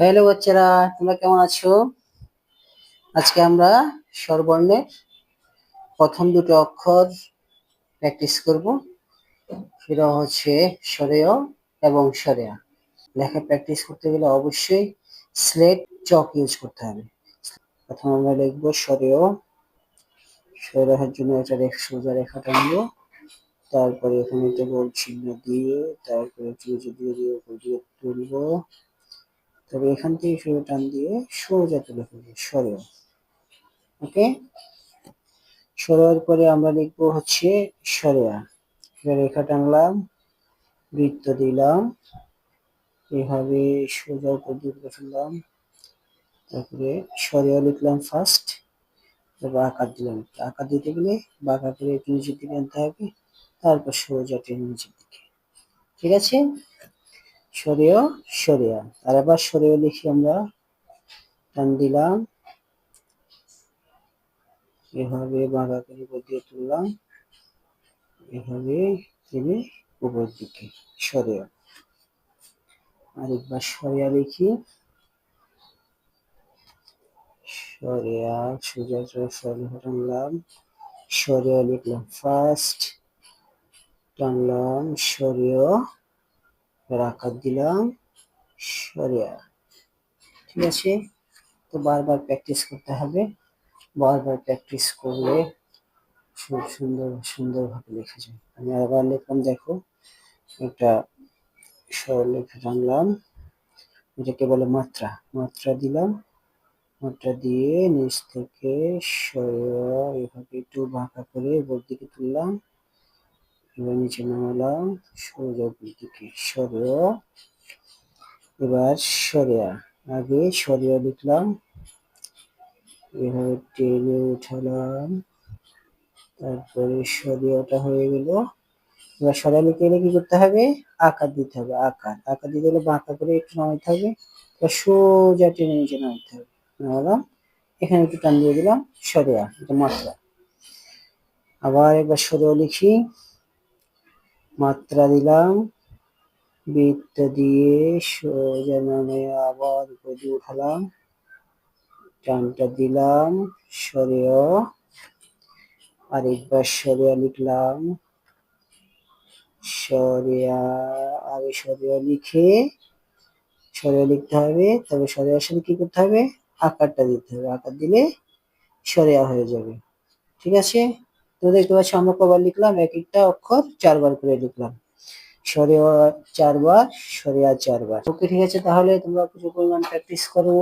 Hello বাচ্চারা, তোমরা কেমন আছো? আজকে আমরা স্বরবর্ণের প্রথম দুটো অক্ষর প্র্যাকটিস করব। সেটা হচ্ছে স্বরেয় এবং স্বরেয়া। লেখা প্র্যাকটিস করতে গেলে অবশ্যই স্লেট চক ইউজ করতে হবে। প্রথম আমরা লিখব স্বরেয়। স্বরে লেখার জন্য একটা সোজা রেখা টানবো তারপরে এখানে একটা গোল চিহ্ন দিয়ে তারপরে দিয়ে দিয়ে তুলবো। তবে এখান থেকে শুরু টান দিয়ে সোজা তুলে ফেলব সরেও ওকে? সরেওয়ার পরে আমরা লিখব হচ্ছে সরেয়া। রেখা টানলাম, বৃত্ত দিলাম। এভাবে সোজা উপর দিয়ে তুলে ফেললাম। তারপরে সরেয়া লিখলাম ফার্স্ট তারপর আকার দিলাম। আকার দিতে গেলে বাঁকা করে একটু নিচের দিকে আনতে হবে, তারপর সোজা টেনে নিচের দিকে। ঠিক আছে? সরেও সরেয়া আর আবার সরেও লিখি আমরা। টান দিলাম। এভাবে বাঁকা করে উপর দিয়ে তুললাম। এভাবে টেনে উপর দিকে। সরেয়া আরেকবার সরেয়া লিখি। সরেয়া সোজা টানলাম। সরেয়া লিখলাম ফার্স্ট টানলাম সরেয় এবার আকার দিলাম। সরিয়া। ঠিক আছে? তো বারবার প্র্যাকটিস করতে হবে। বারবার প্র্যাকটিস করলে খুব সুন্দর, সুন্দরভাবে লেখা যায়। আমি আবার লিখলাম, দেখো। একটা স্বরলেখা টানলাম। এটাকে বলে মাত্রা। মাত্রা দিলাম। মাত্রা দিয়ে নিচ থেকে সরিয়া এভাবে একটু বাঁকা করে উপর দিকে তুললাম। এবার নিচে নামালাম সোজা উপর দিকে সরিয়া। এবার সরিয়া। আগে সরিয়া লিখলাম, এভাবে টেনে উঠালাম, তারপরে সরিয়াটা হয়ে গেল। এবার সরিয়া লিখে এলে কি করতে হবে? আকার দিতে হবে, আকার। আকার দিতে গেলে বাঁকা করে একটু নামাইতে হবে, এবার সোজা টেনে নিচে নামাইতে হবে। নামালাম, এখানে একটু টান দিয়ে দিলাম, সরিয়া, এটা মাত্রা। আবার একবার সরিয়া লিখি মাত্রা দিলাম। বৃত্ত দিয়ে সোজা নামে আবার উপর উঠালাম। টানটা দিলাম সরেও আরেকবার সরিয়া লিখলাম। সরিয়া, আগে সরিয়া লিখে সরিয়া লিখতে হবে, তবে সরিয়ার সাথে কি করতে হবে? আকারটা দিতে হবে। আকার দিলে সরিয়া হয়ে যাবে। ঠিক আছে? তো দেখতে পাচ্ছি আমরা কবার লিখলাম, এক একটা অক্ষর চারবার করে লিখলাম। সরিয়া চারবার সরিয়া চারবার। ওকে, ঠিক আছে, তাহলে তোমরা কিছু পরিমাণ প্র্যাকটিস করো।